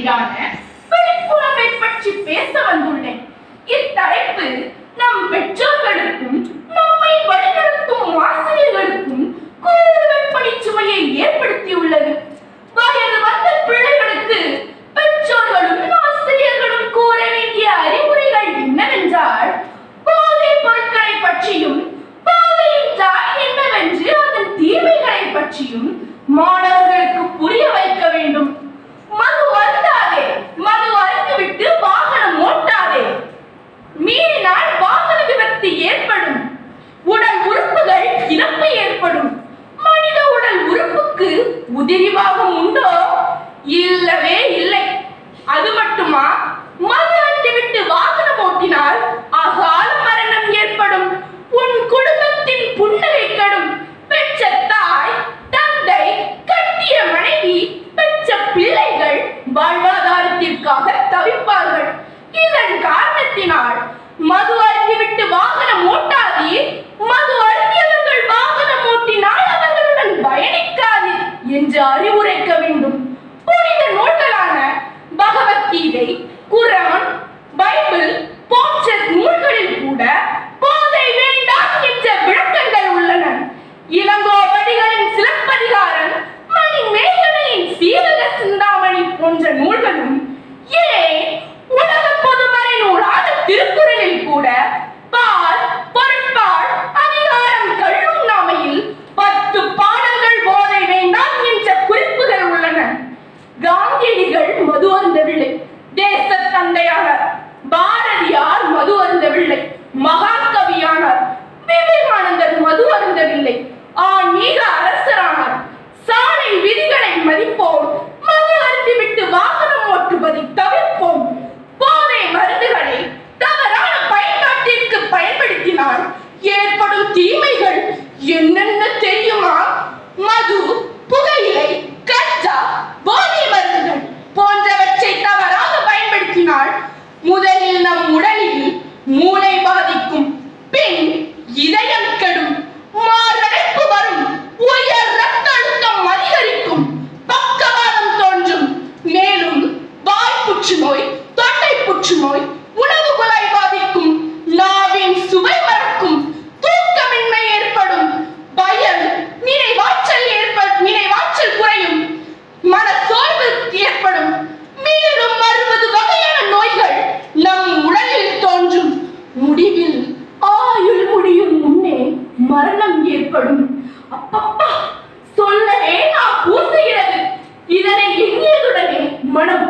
ஈடான பற்றி பேச வந்துள்ளேன். இத்தலைப்பு நம் பெற்றோர்களுக்கும் நம்மை வழிநடத்தும் ஆசிரியர்களுக்கும் கூடுதல் படிச்சுமையை ஏற்படுத்தியுள்ளது. வயது வந்த பிள்ளைகளுக்கு பெற்றோர்களும் ஆசிரியர்களும் கூற வேண்டிய அறிவுரைகள் என்னவென்றால் போதை பொருட்களை பற்றியும் போதை என்றால் என்னவென்று அதன் தீமைகளை பற்றியும் மாணவர்களுக்கு புரிய விரிவாகம் உண்டோ? இல்லவே இல்லை. அது மட்டுமா? மது அண்டு விட்டு வாகனம் ஓட்டினால் அகால மரணம் ஏற்படும். உன் குடும்பத்தின் புன்னகை கடும். பெற்ற தாய் தந்தை கட்டிய மனைவி பெற்ற பிள்ளைகள் வாழ்வாதாரத்திற்காக தவிப்பார்கள். இதன் காரணத்தினால் மது அறிவுரைக்க வேண்டும். புனித நூல்களான பகவத்கீதை குரான் பைபிள் போன்ற நூல்களில் கூட போதை வேண்டாம் என்ற விளக்கங்கள் உள்ளன. இளங்கோவடிகளின் சிலப்பதிகாரம் மணி மேகலையின் சீவக சிந்தாமணி போன்ற நூல்களும் they are பாதிக்கும் பின் இதய मन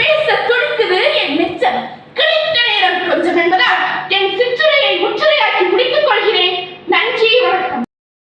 பேச துடிக்குது என் மிச்சம்.